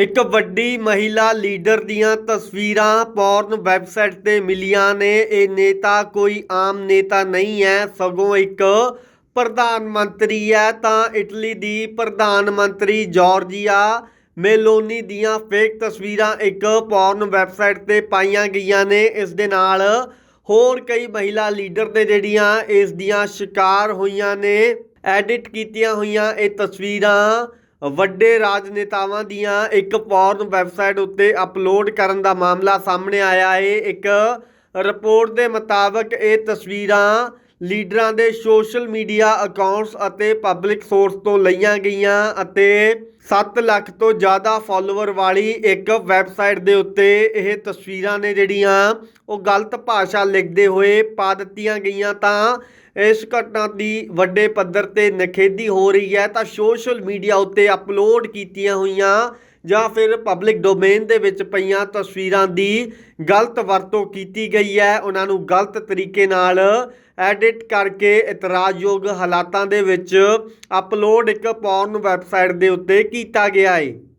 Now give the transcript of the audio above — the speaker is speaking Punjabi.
ਇੱਕ ਵੱਡੀ ਮਹਿਲਾ ਲੀਡਰ ਦੀਆਂ ਤਸਵੀਰਾਂ ਪੌਰਨ ਵੈਬਸਾਈਟ ਤੇ ਮਿਲੀਆਂ ਨੇ। ਇਹ ਨੇਤਾ ਕੋਈ ਆਮ ਨੇਤਾ ਨਹੀਂ ਹੈ, ਸਗੋਂ ਇੱਕ ਪ੍ਰਧਾਨ ਮੰਤਰੀ ਹੈ। ਤਾਂ ਇਟਲੀ ਦੀ ਪ੍ਰਧਾਨ ਮੰਤਰੀ ਜਾਰਜੀਆ ਮੇਲੋਨੀ ਦੀਆਂ ਫੇਕ ਤਸਵੀਰਾਂ ਇੱਕ ਪੌਰਨ ਵੈਬਸਾਈਟ ਤੇ ਪਾਈਆਂ ਗਈਆਂ ਨੇ। ਇਸ ਦੇ ਨਾਲ ਹੋਰ ਕਈ ਮਹਿਲਾ ਲੀਡਰ ਨੇ ਜਿਹੜੀਆਂ ਇਸ ਦੀਆਂ ਸ਼ਿਕਾਰ ਹੋਈਆਂ ਨੇ, ਐਡਿਟ ਕੀਤੀਆਂ ਹੋਈਆਂ ਇਹ ਤਸਵੀਰਾਂ ਵੱਡੇ ਰਾਜਨੇਤਾਵਾਂ ਦੀਆਂ ਇੱਕ ਪੋਰਨ ਵੈਬਸਾਈਟ ਉੱਤੇ ਅਪਲੋਡ ਕਰਨ ਦਾ ਮਾਮਲਾ ਸਾਹਮਣੇ ਆਇਆ ਹੈ। ਇੱਕ ਰਿਪੋਰਟ ਦੇ ਮੁਤਾਬਕ ਇਹ ਤਸਵੀਰਾਂ ਲੀਡਰਾਂ ਦੇ ਸੋਸ਼ਲ ਮੀਡੀਆ ਅਕਾਊਂਟਸ ਅਤੇ ਪਬਲਿਕ ਸੋਰਸ ਤੋਂ ਲਈਆਂ ਗਈਆਂ ਅਤੇ 7 ਲੱਖ ਤੋਂ ਜ਼ਿਆਦਾ ਫਾਲੋਅਰ ਵਾਲੀ ਇੱਕ ਵੈਬਸਾਈਟ ਦੇ ਉੱਤੇ ਇਹ ਤਸਵੀਰਾਂ ਨੇ ਜਿਹੜੀਆਂ ਉਹ ਗਲਤ ਭਾਸ਼ਾ ਲਿਖਦੇ ਹੋਏ ਪਾ ਦਿੱਤੀਆਂ ਗਈਆਂ ਤਾਂ ਇਸ ਘਟਨਾ ਦੀ ਵੱਡੇ ਪੱਧਰ ਤੇ ਨਖੇਦੀ ਹੋ ਰਹੀ ਹੈ, ਤਾਂ ਸੋਸ਼ਲ ਮੀਡੀਆ ਉੱਤੇ ਅਪਲੋਡ ਕੀਤੀਆਂ ਹੋਈਆਂ ਜਾਂ ਫਿਰ ਪਬਲਿਕ ਡੋਮੇਨ ਦੇ ਵਿੱਚ ਪਈਆਂ ਤਸਵੀਰਾਂ ਦੀ ਗਲਤ ਵਰਤੋਂ ਕੀਤੀ ਗਈ ਹੈ। ਉਹਨਾਂ ਨੂੰ ਗਲਤ ਤਰੀਕੇ ਨਾਲ ਐਡਿਟ ਕਰਕੇ ਇਤਰਾਜ਼ਯੋਗ ਹਾਲਾਤਾਂ ਦੇ ਵਿੱਚ ਅਪਲੋਡ ਇੱਕ ਪੌਰਨ ਵੈਬਸਾਈਟ ਦੇ ਉੱਤੇ ਕੀਤਾ ਗਿਆ ਹੈ।